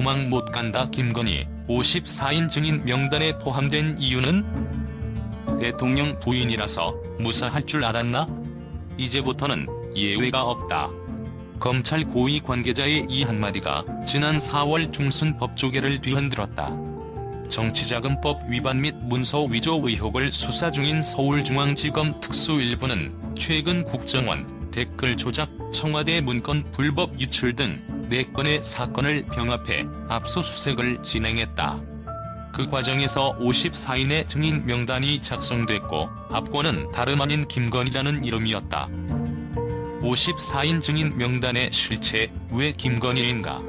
도망 못 간다 김건희 54인 증인 명단에 포함된 이유는 대통령 부인이라서 무사할 줄 알았나? 이제부터는 예외가 없다. 검찰 고위 관계자의 이 한마디가 지난 4월 중순 법조계를 뒤흔들었다. 정치자금법 위반 및 문서 위조 의혹을 수사 중인 서울중앙지검 특수일부는 최근 국정원, 댓글 조작, 청와대 문건 불법 유출 등 4건의 사건을 병합해 압수수색을 진행했다. 그 과정에서 54인의 증인 명단이 작성됐고 압권은 다름 아닌 김건희라는 이름이었다. 54인 증인 명단의 실체 왜 김건희인가?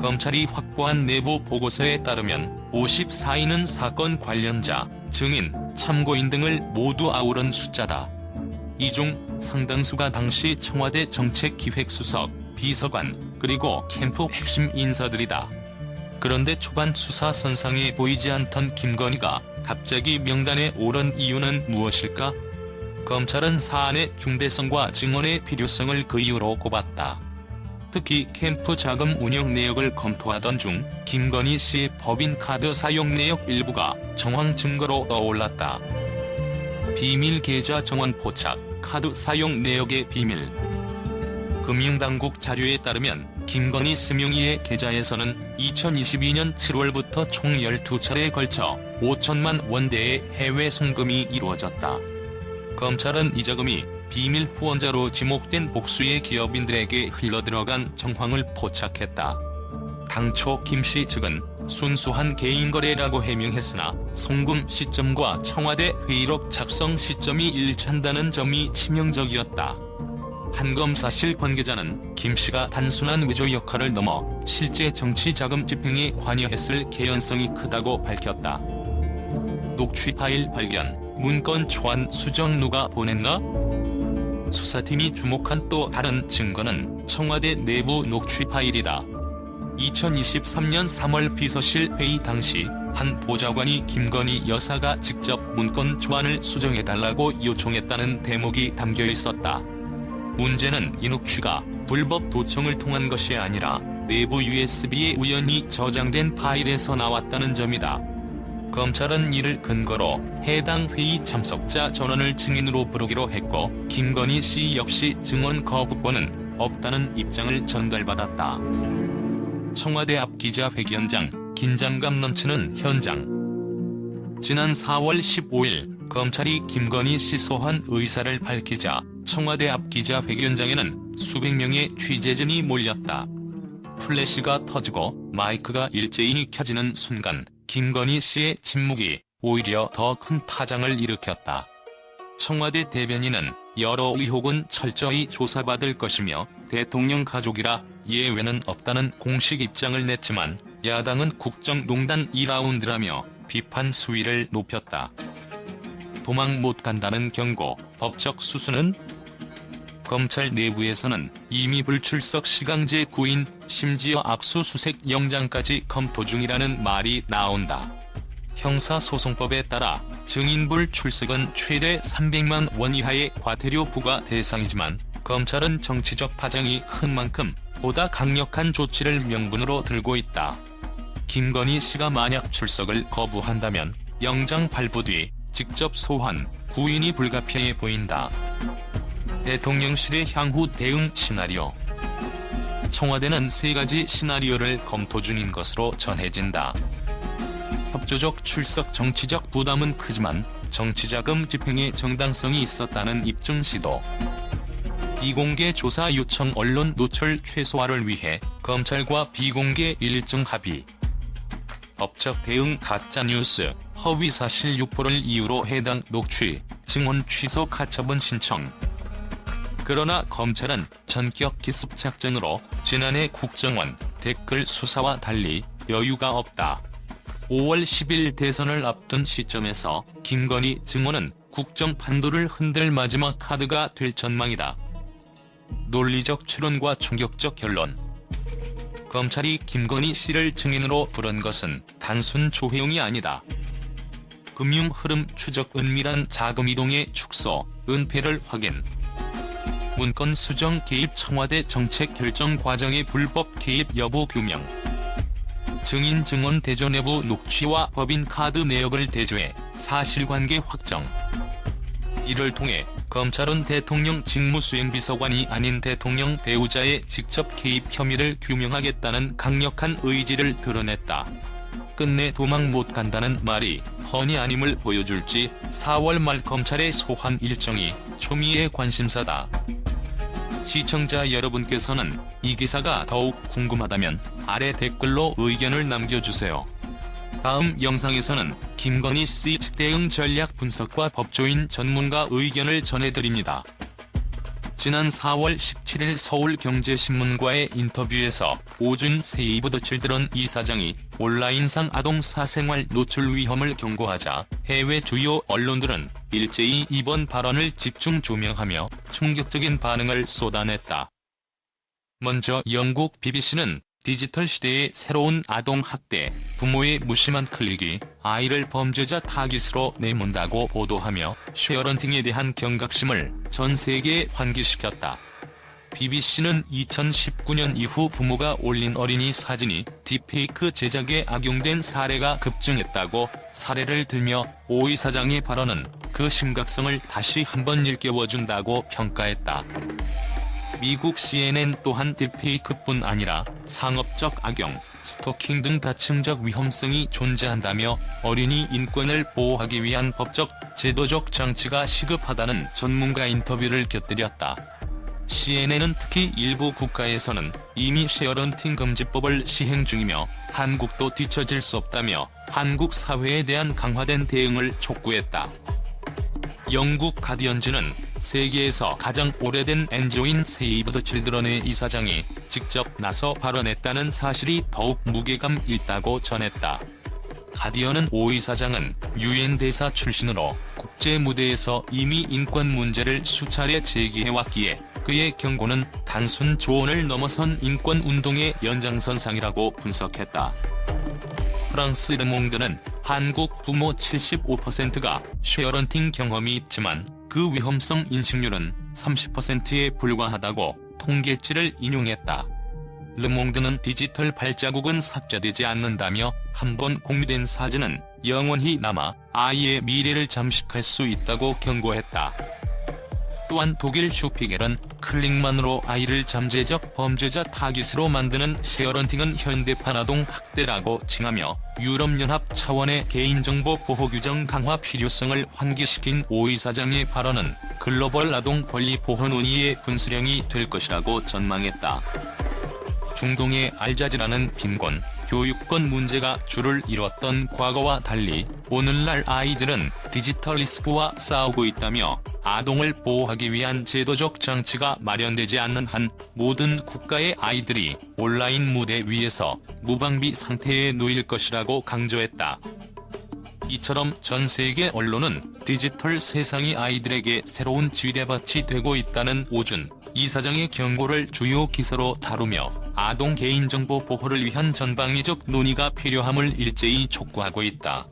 검찰이 확보한 내부 보고서에 따르면 54인은 사건 관련자, 증인, 참고인 등을 모두 아우른 숫자다. 이 중 상당수가 당시 청와대 정책기획수석, 비서관, 그리고 캠프 핵심 인사들이다. 그런데 초반 수사 선상에 보이지 않던 김건희가 갑자기 명단에 오른 이유는 무엇일까? 검찰은 사안의 중대성과 증언의 필요성을 그 이유로 꼽았다. 특히 캠프 자금 운영 내역을 검토하던 중 김건희 씨의 법인 카드 사용 내역 일부가 정황 증거로 떠올랐다. 비밀 계좌 정원 포착, 카드 사용 내역의 비밀. 금융당국 자료에 따르면 김건희 스명의의 계좌에서는 2022년 7월부터 총 12차례에 걸쳐 5천만 원대의 해외 송금이 이루어졌다. 검찰은 이 자금이 비밀 후원자로 지목된 복수의 기업인들에게 흘러들어간 정황을 포착했다. 당초 김씨 측은 순수한 개인 거래라고 해명했으나 송금 시점과 청와대 회의록 작성 시점이 일치한다는 점이 치명적이었다. 한 검사실 관계자는 김 씨가 단순한 외조 역할을 넘어 실제 정치 자금 집행에 관여했을 개연성이 크다고 밝혔다. 녹취 파일 발견, 문건 초안 수정 누가 보냈나? 수사팀이 주목한 또 다른 증거는 청와대 내부 녹취 파일이다. 2023년 3월 비서실 회의 당시 한 보좌관이 김건희 여사가 직접 문건 초안을 수정해달라고 요청했다는 대목이 담겨 있었다. 문제는 이 녹취가 불법 도청을 통한 것이 아니라 내부 USB에 우연히 저장된 파일에서 나왔다는 점이다. 검찰은 이를 근거로 해당 회의 참석자 전원을 증인으로 부르기로 했고 김건희 씨 역시 증언 거부권은 없다는 입장을 전달받았다. 청와대 앞 기자회견장 긴장감 넘치는 현장 지난 4월 15일 검찰이 김건희 씨 소환 의사를 밝히자 청와대 앞 기자회견장에는 수백 명의 취재진이 몰렸다. 플래시가 터지고 마이크가 일제히 켜지는 순간 김건희 씨의 침묵이 오히려 더 큰 파장을 일으켰다. 청와대 대변인은 여러 의혹은 철저히 조사받을 것이며 대통령 가족이라 예외는 없다는 공식 입장을 냈지만 야당은 국정농단 2라운드라며 비판 수위를 높였다. 도망 못 간다는 경고, 법적 수수는? 검찰 내부에서는 이미 불출석 시강제 구인, 심지어 압수수색 영장까지 검토 중이라는 말이 나온다. 형사소송법에 따라 증인불 출석은 최대 300만 원 이하의 과태료 부과 대상이지만 검찰은 정치적 파장이 큰 만큼 보다 강력한 조치를 명분으로 들고 있다. 김건희 씨가 만약 출석을 거부한다면 영장 발부 뒤 직접 소환, 구인이 불가피해 보인다. 대통령실의 향후 대응 시나리오 청와대는 세 가지 시나리오를 검토 중인 것으로 전해진다. 협조적 출석 정치적 부담은 크지만 정치자금 집행에 정당성이 있었다는 입증 시도. 비공개 조사 요청 언론 노출 최소화를 위해 검찰과 비공개 일정 합의. 법적 대응 가짜뉴스, 허위사실 유포를 이유로 해당 녹취, 증언 취소 가처분 신청. 그러나 검찰은 전격 기습 작전으로 지난해 국정원 댓글 수사와 달리 여유가 없다. 5월 10일 대선을 앞둔 시점에서 김건희 증언은 국정 판도를 흔들 마지막 카드가 될 전망이다. 논리적 추론과 충격적 결론 검찰이 김건희 씨를 증인으로 부른 것은 단순 조회용이 아니다. 금융 흐름 추적 은밀한 자금 이동의 축소, 은폐를 확인. 문건 수정 개입 청와대 정책 결정 과정의 불법 개입 여부 규명. 증인 증언 대조 내부 녹취와 법인 카드 내역을 대조해 사실관계 확정. 이를 통해 검찰은 대통령 직무수행비서관이 아닌 대통령 배우자의 직접 개입 혐의를 규명하겠다는 강력한 의지를 드러냈다. 끝내 도망 못 간다는 말이 허니 아님을 보여줄지 4월 말 검찰의 소환 일정이 초미의 관심사다. 시청자 여러분께서는 이 기사가 더욱 궁금하다면 아래 댓글로 의견을 남겨주세요. 다음 영상에서는 김건희 씨 대응 전략 분석과 법조인 전문가 의견을 전해드립니다. 지난 4월 17일 서울경제신문과의 인터뷰에서 오준 세이브 더 칠드런 이사장이 온라인상 아동 사생활 노출 위험을 경고하자 해외 주요 언론들은 일제히 이번 발언을 집중 조명하며 충격적인 반응을 쏟아냈다. 먼저 영국 BBC는 디지털 시대의 새로운 아동 학대, 부모의 무심한 클릭이 아이를 범죄자 타깃으로 내몬다고 보도하며 쉐어런팅에 대한 경각심을 전 세계에 환기시켰다. BBC는 2019년 이후 부모가 올린 어린이 사진이 딥페이크 제작에 악용된 사례가 급증했다고 사례를 들며 오 이 사장의 발언은 그 심각성을 다시 한번 일깨워준다고 평가했다. 미국 CNN 또한 딥페이크뿐 아니라 상업적 악용, 스토킹 등 다층적 위험성이 존재한다며 어린이 인권을 보호하기 위한 법적, 제도적 장치가 시급하다는 전문가 인터뷰를 곁들였다. CNN은 특히 일부 국가에서는 이미 쉐어런팅 금지법을 시행 중이며 한국도 뒤처질 수 없다며 한국 사회에 대한 강화된 대응을 촉구했다. 영국 가디언즈는 세계에서 가장 오래된 엔조인 세이브 더 칠드런의 이사장이 직접 나서 발언했다는 사실이 더욱 무게감 있다고 전했다. 가디언은 오 이사장은 유엔 대사 출신으로 국제 무대에서 이미 인권 문제를 수차례 제기해왔기에 그의 경고는 단순 조언을 넘어선 인권 운동의 연장선상이라고 분석했다. 프랑스 르몽드는 한국 부모 75%가 쉐어런팅 경험이 있지만 그 위험성 인식률은 30%에 불과하다고 통계치를 인용했다. 르몽드는 디지털 발자국은 삭제되지 않는다며 한 번 공유된 사진은 영원히 남아 아이의 미래를 잠식할 수 있다고 경고했다. 또한 독일 슈피겔은 클릭만으로 아이를 잠재적 범죄자 타깃으로 만드는 쉐어런팅은 현대판 아동 학대라고 칭하며 유럽연합 차원의 개인정보 보호 규정 강화 필요성을 환기시킨 오 이 사장의 발언은 글로벌 아동 권리 보호 논의의 분수령이 될 것이라고 전망했다. 중동의 알자지라는 빈곤, 교육권 문제가 줄을 이뤘던 과거와 달리 오늘날 아이들은 디지털 리스크와 싸우고 있다며 아동을 보호하기 위한 제도적 장치가 마련되지 않는 한 모든 국가의 아이들이 온라인 무대 위에서 무방비 상태에 놓일 것이라고 강조했다. 이처럼 전 세계 언론은 디지털 세상이 아이들에게 새로운 지뢰밭이 되고 있다는 오준 이사장의 경고를 주요 기사로 다루며 아동 개인정보 보호를 위한 전방위적 논의가 필요함을 일제히 촉구하고 있다.